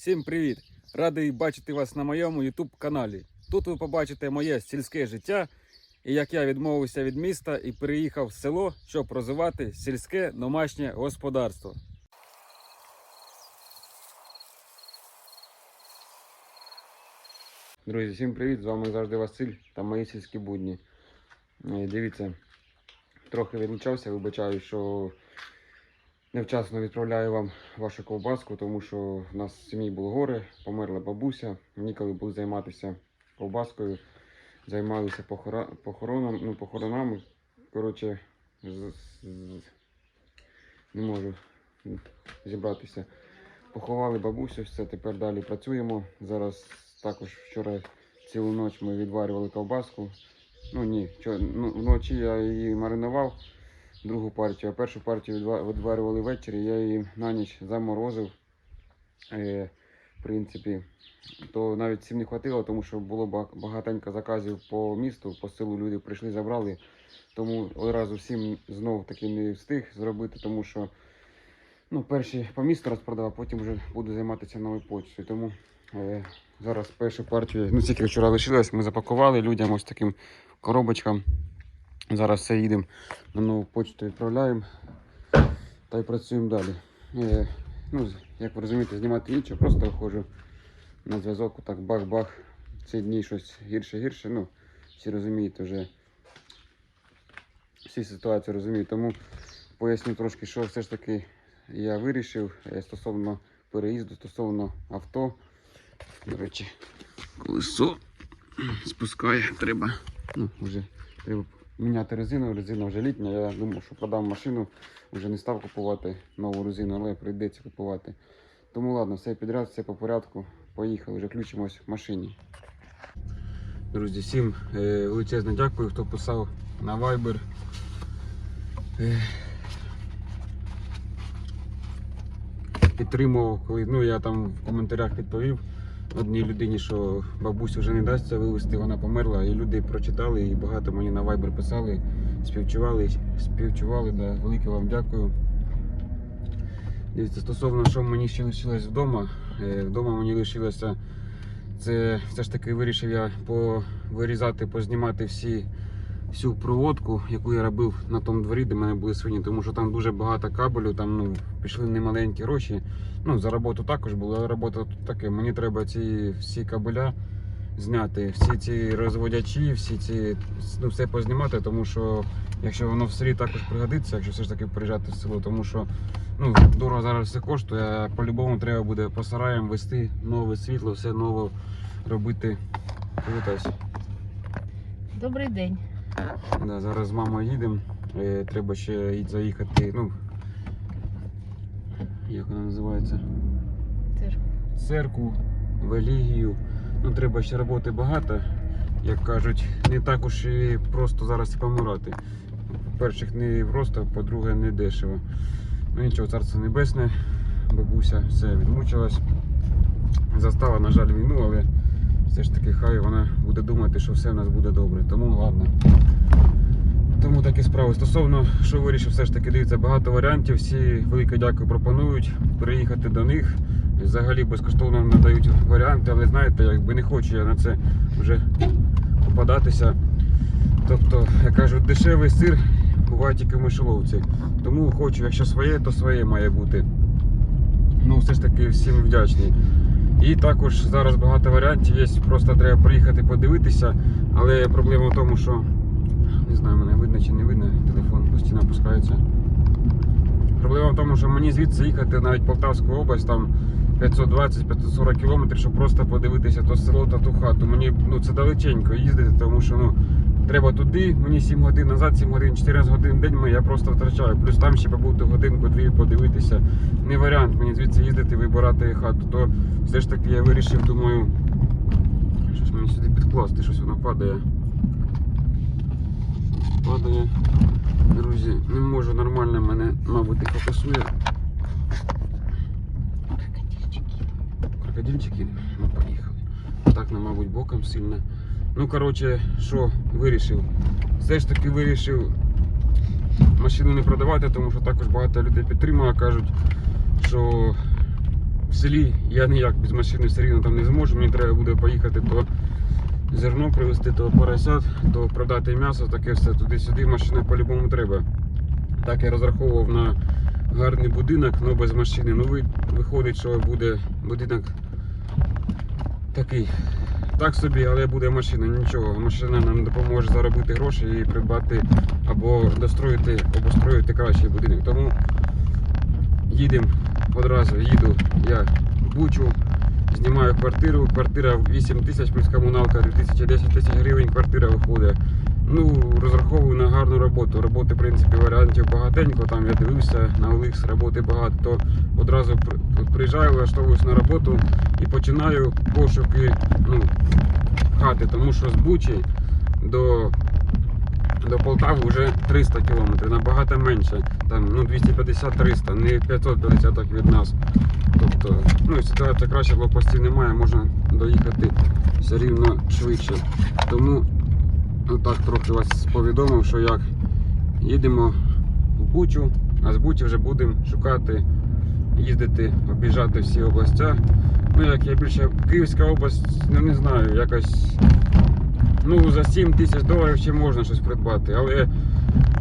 Всім привіт! Радий бачити вас на моєму YouTube каналі. Тут ви побачите моє сільське життя і як я відмовився від міста і переїхав в село, щоб розвивати сільське домашнє господарство. Друзі, всім привіт! З вами завжди Василь та мої сільські будні. Е, Дивіться, трохи відмічався, вибачаю, що невчасно відправляю вам вашу ковбаску, тому що в нас в сім'ї було горе, померла бабуся. Ніколи було займатися ковбаскою. Займалися похора- похороном, ну, похоронами. Коротше, не можу зібратися. Поховали бабусю, все, тепер далі працюємо. Зараз також вчора цілу ніч ми відварювали ковбаску. Ну ні, чо, ну, вночі я її маринував, другу партію, а першу партію відва- відварювали ввечері, я її на ніч заморозив. Е, в принципі, то навіть всім не хватило, тому що було ба- багатенько заказів по місту, по селу люди прийшли, забрали. Тому одразу всім знов таки не встиг зробити, тому що ну, перші по місту розпродав, а потім вже буду займатися новою почтою. Тому е, зараз першу партію, ну тільки вчора лишилось, ми запакували людям ось таким коробочкам. Зараз все їдемо на нову почту відправляємо та й працюємо далі. Е, ну, як ви розумієте, знімати нічого, просто виходжу на зв'язок, так бах-бах. Ці дні щось гірше-гірше. Ну, всі розумієте вже. Всі ситуації розуміють. Тому поясню трошки, що все ж таки я вирішив е, стосовно переїзду, стосовно авто. До речі, колесо спускає, треба. Ну, вже треба міняти резину. Резина вже літня. Я думав, що продам машину, вже не став купувати нову резину, але прийдеться купувати. Тому ладно, все підряд, все по порядку. Поїхали, вже включимось в машині. Друзі, всім е, величезне дякую, хто писав на Viber. Е, підтримував, коли ну, я там в коментарях відповів одній людині, що бабусь вже не дасться вивезти, вона померла. І люди прочитали, і багато мені на вайбер писали, співчували, співчували, да, велике вам дякую. Дивіться, стосовно що мені ще лишилось вдома. Е, Вдома мені лишилося це все ж таки вирішив я повирізати, познімати всі, всю проводку, яку я робив на тому дворі, де мене були свині, тому що там дуже багато кабелю, там ну, пішли немаленькі гроші. Ну, за роботу також було, робота тут таке. Мені треба ці всі кабеля зняти, всі ці розводячі, всі ці ну, все познімати, тому що якщо воно в селі також пригодиться, якщо все ж таки приїжджати в село, тому що ну, дорого зараз все коштує, по-любому треба буде по сараям вести нове світло, все нове робити. Привітайся. Добрий день. Да, зараз з мамою їдемо. Е, треба ще заїхати. Ну, як вона називається? Церкву, в релігію. Ну, треба ще роботи багато, як кажуть, не так уж і просто зараз помирати. По-перше, не просто, по-друге, не дешево. Ну нічого, царство небесне, бабуся все відмучилась. Застала, на жаль, війну, але все ж таки хай вона буде думати, що все в нас буде добре. Тому ладно. Тому такі справи. Стосовно, що вирішив, все ж таки дивіться, багато варіантів. Всі велике дякую пропонують приїхати до них. Взагалі безкоштовно надають варіанти, але знаєте, якби не хочу я на це вже попадатися. Тобто, як кажуть, дешевий сир буває тільки в мишоловці. Тому хочу, якщо своє, то своє має бути. Ну, все ж таки всім вдячний. І також зараз багато варіантів є, просто треба приїхати подивитися. Але проблема в тому, що не знаю, мене видно чи не видно, телефон постійно опускається. Проблема в тому, що мені звідси їхати навіть Полтавську область, там 520-540 кілометрів, щоб просто подивитися то село та ту хату. Мені ну, це далеченько їздити, тому що ну, треба туди, мені 7 годин назад, 7 годин, 14 годин в день ми- я просто втрачаю. Плюс там ще побути годинку-дві подивитися. Не варіант мені звідси їздити, вибирати хату. То все ж таки я вирішив, думаю, щось мені сюди підкласти, щось воно падає. Падає. Друзі, не можу нормально мене, мабуть, не фокусує. Крокодильчики? Ну, поїхали. Так, ну, мабуть, боком сильно. Ну, коротше, що вирішив? Все ж таки вирішив машину не продавати, тому що також багато людей підтримує, кажуть, що в селі я ніяк без машини все рівно там не зможу. Мені треба буде поїхати то зерно привезти, то поросят, то продати м'ясо, таке все туди-сюди. Машина по-любому треба. Так я розраховував на гарний будинок, але без машини. Ну виходить, що буде будинок такий. Так собі, але буде машина, нічого. Машина нам допоможе заробити гроші і придбати або достроїти, обустроїти кращий будинок. Тому їдемо одразу, їду я в Бучу, знімаю квартиру. Квартира 8 тисяч плюс комуналка 2000, 10 тисяч гривень квартира виходить. Ну, розраховую на гарну роботу. Роботи, в принципі, варіантів багатенько. Там я дивився на OLX, роботи багато, то одразу приїжджаю, влаштовуюсь на роботу і починаю пошуки ну, хати, тому що з Бучі до, до Полтави вже 300 кілометрів, набагато менше. Там ну, 250-300, не 550 так від нас. Тобто, ну ситуація краще, блокпостів немає, можна доїхати все рівно швидше. Тому отак трохи вас повідомив, що як їдемо в Бучу, а з Бучі вже будемо шукати, їздити, об'їжджати всі областя. Ну, як я більше Київська область, ну не знаю, якось. Ну, за 7 тисяч доларів ще можна щось придбати, але,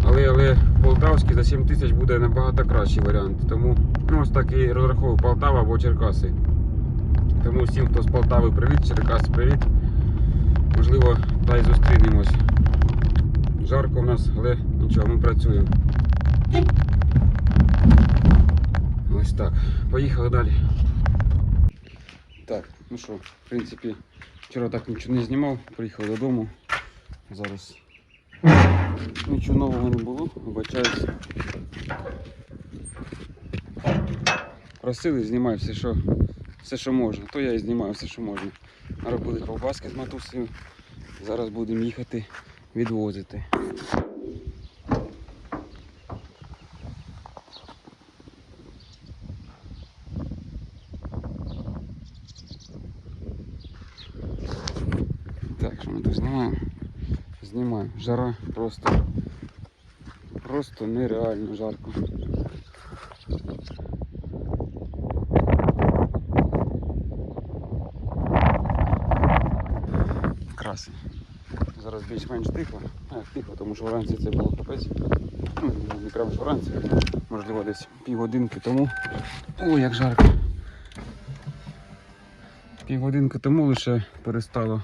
але, але в Полтавській за 7 тисяч буде набагато кращий варіант. Тому ну, ось так і розраховую Полтава або Черкаси. Тому всім, хто з Полтави, привіт, Черкас, привіт. Можливо, та й зустрінемось. Жарко в нас, але нічого, ми працюємо. Ось так. Поїхали далі. Так, ну що, в принципі, вчора так нічого не знімав, приїхав додому. Зараз нічого нового не було, вибачаюсь. Просили, знімай все, що, все, що можна. То я і знімаю все, що можна. Робили ковбаски з матусею. Зараз будемо їхати відвозити. Так, що ми тут знімаємо? Знімаємо. Жара просто. Просто нереально жарко. Красень. Зараз більш-менш тихо. А, тихо, тому що вранці це було капець. Ну, не прямо вранці, можливо, десь півгодинки тому. Ой, як жарко. Півгодинки тому лише перестало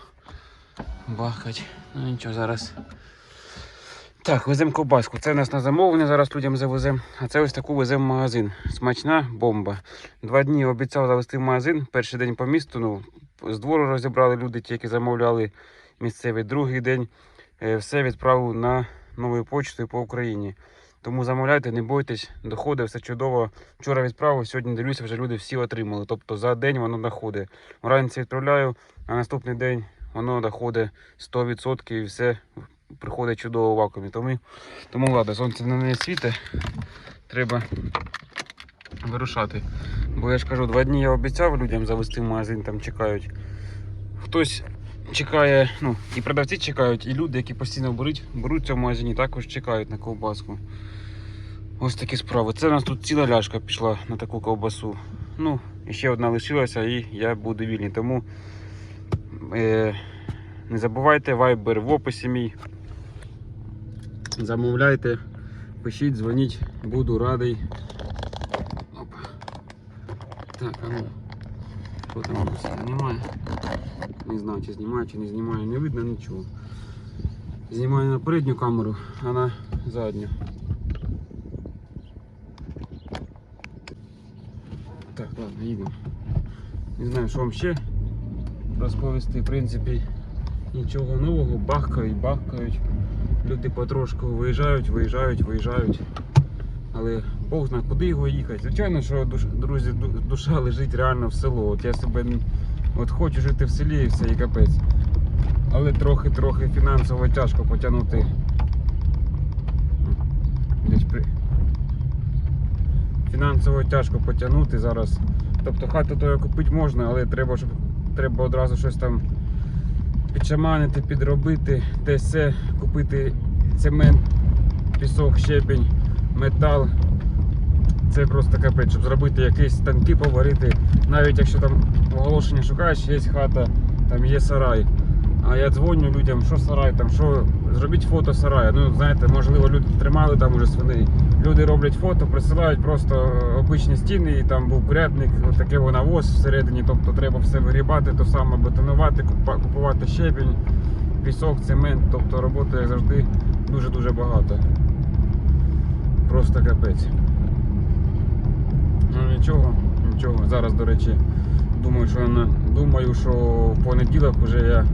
бахать. Ну нічого, зараз. Так, веземо ковбаску. Це у нас на замовлення, зараз людям завеземо. А це ось таку веземо в магазин. Смачна бомба. Два дні обіцяв завести в магазин. Перший день по місту. Ну, з двору розібрали люди, ті, які замовляли місцевий. Другий день е, все відправив на новою почтою по Україні. Тому замовляйте, не бойтесь, доходить, все чудово. Вчора відправив, сьогодні дивлюся, вже люди всі отримали. Тобто за день воно доходить. Вранці відправляю, а наступний день воно доходить 100% і все приходить чудово в вакуумі. Тому, тому ладно, сонце на неї світе, треба вирушати. Бо я ж кажу, два дні я обіцяв людям завести в магазин, там чекають. Хтось чекає, ну, і продавці чекають, і люди, які постійно беруть, беруть в магазині, також чекають на ковбаску. Ось такі справи. Це у нас тут ціла ляшка пішла на таку ковбасу. Ну, і ще одна лишилася, і я буду вільний. Тому е, не забувайте, вайбер в описі мій. Замовляйте, пишіть, дзвоніть, буду радий. Опа. Так, а ну. Що там у нас знімає? Не знаю, чи знімає, чи не знімає, не видно нічого. Знімаю на передню камеру, а на задню. Так, ладно, їдемо. Не знаю, що вам ще розповісти. В принципі, нічого нового, бахкають, бахкають. Люди потрошку виїжджають, виїжджають, виїжджають. Але Бог знає, куди його їхати. Звичайно, що друзі, душа лежить реально в село. От я себе от хочу жити в селі і все, і капець. Але трохи-трохи фінансово тяжко потягнути. Фінансово тяжко потягнути зараз. Тобто хату то купити можна, але треба, щоб треба одразу щось там підшаманити, підробити, те все, купити цемент, пісок, щебень, метал. Це просто капець, щоб зробити якісь танки, поварити. Навіть якщо там оголошення шукаєш, є хата, там є сарай. А я дзвоню людям, що сарай, там що зробіть фото сараю. Ну знаєте, можливо, люди тримали там уже свиней. Люди роблять фото, присилають просто обичні стіни, і там був курятник, таке навоз всередині. Тобто треба все вирібати, то саме бетонувати, купувати щебінь, пісок, цемент. Тобто роботи як завжди дуже-дуже багато. Просто капець. Нічого, нічого. Зараз, до речі, думаю, що на- думаю, що в понеділок вже я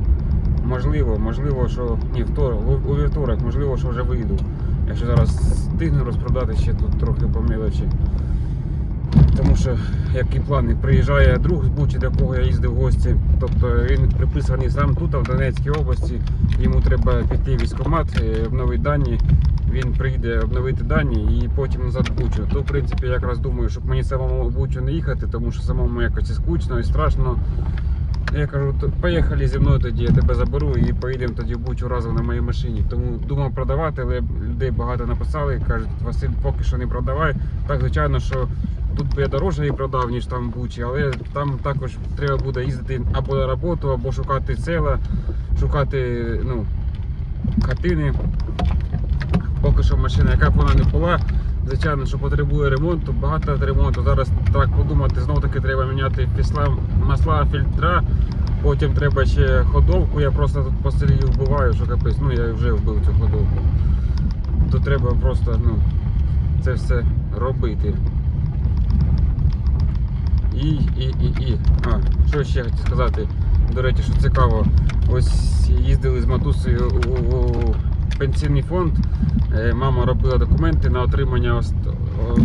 можливо, можливо, що ні, второк, у, вівторок, можливо, що вже вийду. Якщо зараз встигну розпродати ще тут трохи по мелочі. Тому що, як і плани, приїжджає друг з Бучі, до кого я їздив в гості. Тобто він приписаний сам тут, а в Донецькій області. Йому треба піти в військкомат, е, обновити дані. Він прийде обновити дані і потім назад в Бучу. То, в принципі, я якраз думаю, щоб мені самому в Бучу не їхати, тому що самому якось і скучно і страшно. Я кажу, «То поїхали зі мною тоді, я тебе заберу і поїдемо тоді в Бучу разом на моїй машині. Тому думав продавати, але людей багато написали. Кажуть, Василь, поки що не продавай. Так, звичайно, що тут би я дорожче її продав, ніж там в Бучі, але там також треба буде їздити або на роботу, або шукати села, шукати ну, хатини. Поки що машина, яка б вона не була, звичайно, що потребує ремонту, багато ремонту. Зараз так подумати, знову таки треба міняти післа, масла, фільтра. Потім треба ще ходовку. Я просто тут по селі вбиваю, що капець. Ну я вже вбив цю ходовку. То треба просто ну, це все робити. І, і, і, і. А, що ще хотів сказати? До речі, що цікаво, ось їздили з матусею у пенсійний фонд. Е, Мама робила документи на отримання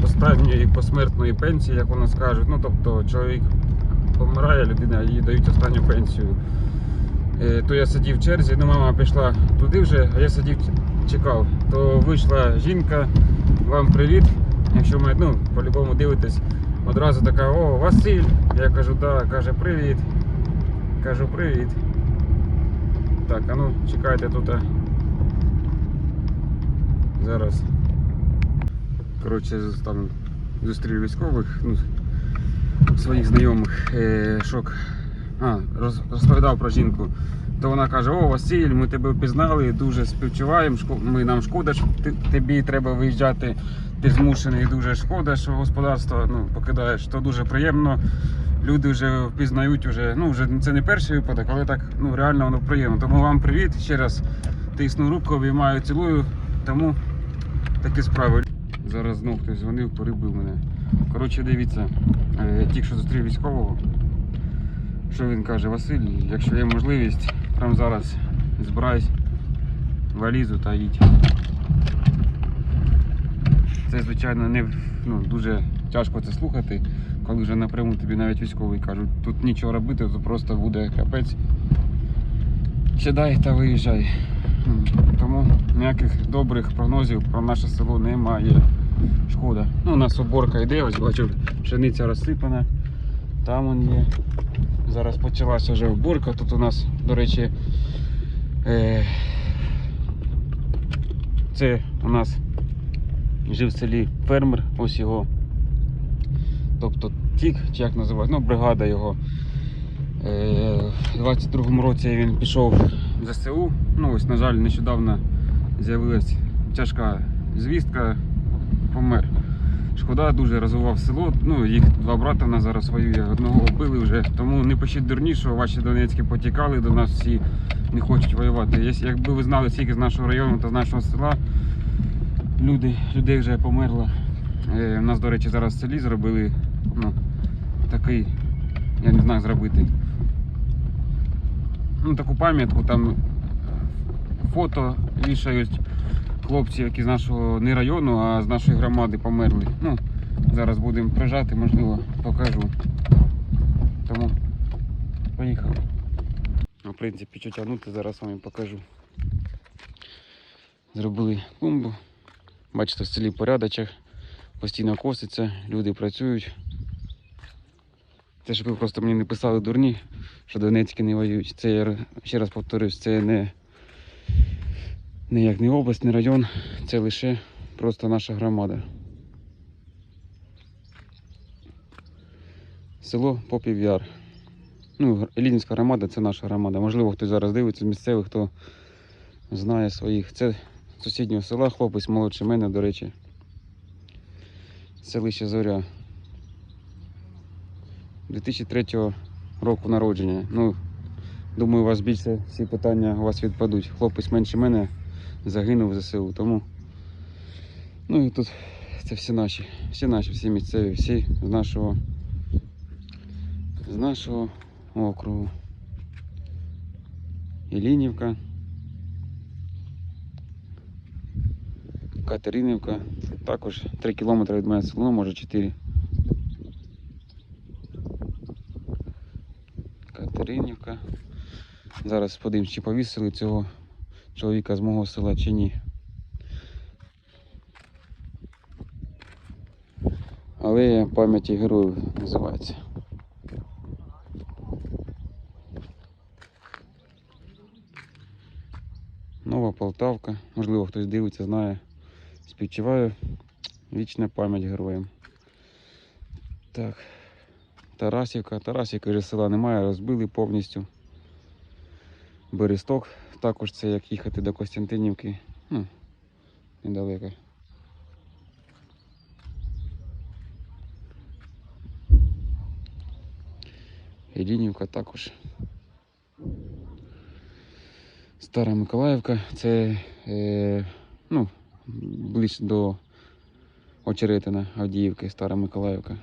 останньої посмертної пенсії, як у нас кажуть. Ну, тобто чоловік помирає, людина їй дають останню пенсію. Е, То я сидів в черзі, ну мама пішла туди вже, а я сидів чекав. То вийшла жінка, вам привіт. Якщо ми ну, по-любому дивитесь, одразу така, о, Василь. Я кажу, так, каже, привіт. Кажу, привіт. Так, а ну чекайте тут. Зараз. Коротше, там зустрів військових, ну, своїх знайомих. Е, шок. А, роз, розповідав про жінку. То вона каже: О, Василь, ми тебе впізнали, дуже співчуваємо. Ми нам шкода, що тобі треба виїжджати. Ти змушений, дуже шкода, що господарство ну, покидаєш. То дуже приємно. Люди вже впізнають, вже, ну вже це не перший випадок, але так ну реально воно приємно. Тому вам привіт. Ще раз тисну руку, обіймаю, цілую. Тому такі справи. Зараз знов хтось дзвонив, перебив мене. Коротше, дивіться, е, тільки що зустрів військового. Що він каже, Василь, якщо є можливість, прямо зараз збирайся валізу та їдь. Це, звичайно, не ну, дуже тяжко це слухати, коли вже напряму тобі навіть військовий кажуть, тут нічого робити, то просто буде капець. Сідай та виїжджай. Тому ніяких добрих прогнозів про наше село немає. Шкода. Ну, у нас уборка йде, ось бачу, пшениця розсипана. Там он є. Зараз почалася вже уборка. Тут у нас, до речі, е, це у нас жив в селі фермер, ось його. Тобто тік, чи як називають, ну, бригада його. Е, У 22-му році він пішов ЗСУ. Ну, ось, на жаль, нещодавно з'явилась тяжка звістка, помер. Шкода дуже розвивав село. Ну, їх два брата в нас зараз воює, одного вбили вже. Тому не пишіть дурніше, ваші донецькі потікали до нас всі не хочуть воювати. Якби ви знали скільки з нашого району та з нашого села, люди, людей вже померло. Е, у нас, до речі, зараз в селі зробили ну, такий, я не знаю, зробити. Ну, таку пам'ятку там фото вішають хлопці, які з нашого не району, а з нашої громади померли. Ну, зараз будемо прижати, можливо, покажу. Тому поїхали. В принципі, що тягнути, зараз вам покажу. Зробили клумбу. Бачите, в селі порядочок, постійно коситься, люди працюють. Це щоб ви просто мені не писали дурні, що Донецькі не воюють. Це я ще раз повторюсь, це не, як не область, не район, це лише просто наша громада. село Попів Яр. Ну, Елінська громада це наша громада. Можливо, хтось зараз дивиться з місцевих, хто знає своїх. Це сусіднього села, хлопець молодший мене, до речі. Селище Зоря. 2003 року народження. Ну, думаю, у вас більше всі питання у вас відпадуть. Хлопець менше мене загинув в ЗСУ, тому. Ну і тут це всі наші, всі наші, всі місцеві, всі з нашого, з нашого округу. Ілінівка, Катеринівка, також 3 кілометри від мене село, може 4. Зараз подивимось, чи повісили цього чоловіка з мого села чи ні. Алея пам'яті героїв називається. Нова Полтавка. Можливо, хтось дивиться, знає. Співчуваю. Вічна пам'ять героям. Так. Тарасівка. Тарасівки вже села немає, розбили повністю. Бересток. Також це як їхати до Костянтинівки. Ну, недалеко. Ілінівка також. Стара Миколаївка це е, ну, ближче до Очеретина, Авдіївки, Стара Миколаївка.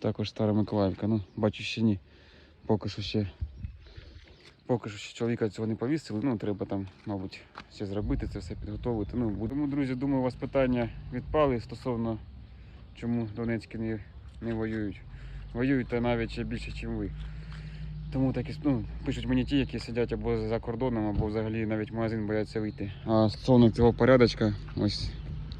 Також Стара Миколаївка. Ну, бачу ще ні. Поки що ще. Поки що ще чоловіка цього не повісили, ну треба там, мабуть, ще зробити це все підготовити. Ну, будемо, друзі, думаю, у вас питання відпали стосовно чому Донецькі не, не воюють. Воюють та навіть ще більше, ніж ви. Тому так і ну, пишуть мені ті, які сидять або за кордоном, або взагалі навіть в магазин бояться вийти. А стосовно цього порядочка, ось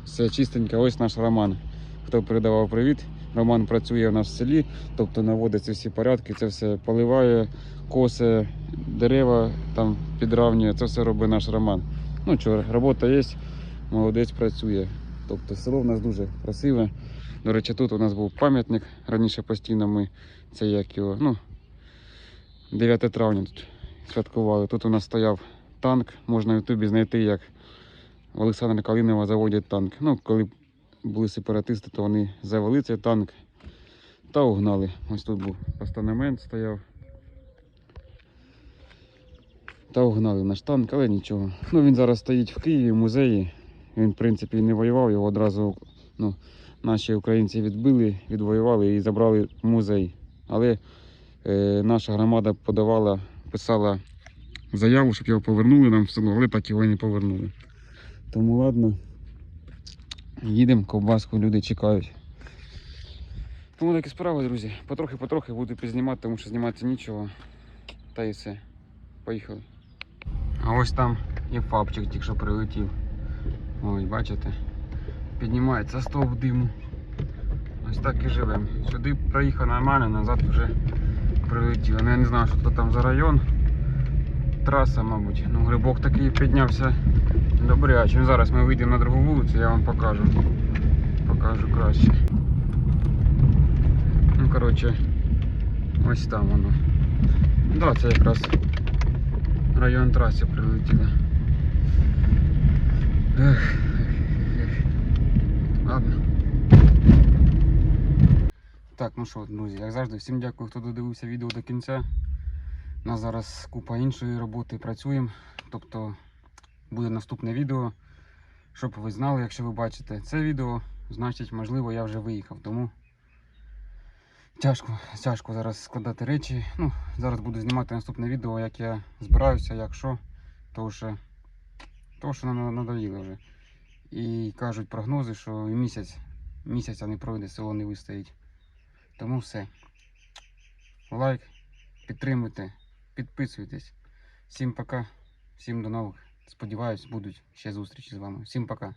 все чистенько, ось наш Роман. Хто передавав привіт. Роман працює у нас в селі, тобто наводить ці всі порядки, це все поливає, косе, дерева там підравнює, це все робить наш Роман. Ну що, робота є, молодець працює. Тобто село в нас дуже красиве. До речі, тут у нас був пам'ятник. Раніше постійно ми це як його, ну, 9 травня тут святкували. Тут у нас стояв танк. Можна в Ютубі знайти, як Олександра Калинова заводять танк. Ну, коли були сепаратисти, то вони завели цей танк та угнали. Ось тут був постамент стояв. Та угнали наш танк, але нічого. Ну він зараз стоїть в Києві в музеї. Він, в принципі, не воював, його одразу ну, наші українці відбили, відвоювали і забрали в музей. Але е, наша громада подавала, писала заяву, щоб його повернули нам в село, але так його не повернули. Тому ладно. Їдемо, ковбаску люди чекають. Тому такі справи, друзі. Потрохи-потрохи буду підзнімати, тому що знімати нічого. Та і все. Поїхали. А ось там і фапчик тільки що прилетів. Ось, бачите? Піднімається стовп диму. Ось так і живемо. Сюди проїхав нормально, назад вже прилетіло. Ну я не знаю, що це там за район. Траса, мабуть. Ну, грибок такий піднявся добряче. Ну, зараз ми вийдемо на другу вулицю, я вам покажу. Покажу краще. Ну, коротше, ось там воно. Да, це якраз район траси прилетіло. Ладно. Так, ну що, друзі, як завжди, всім дякую, хто додивився відео до кінця. У нас зараз купа іншої роботи працюємо. Тобто буде наступне відео. Щоб ви знали, якщо ви бачите це відео, значить, можливо, я вже виїхав. Тому тяжко, тяжко зараз складати речі. Ну, зараз буду знімати наступне відео, як я збираюся, як що. Тому що, тому що нам надоїло вже. І кажуть прогнози, що місяць, місяця не пройде, село не вистоїть. Тому все. Лайк, підтримуйте, підписуйтесь. Всім пока, всім до нових. Сподіваюсь, будуть ще зустрічі з вами. Всім пока.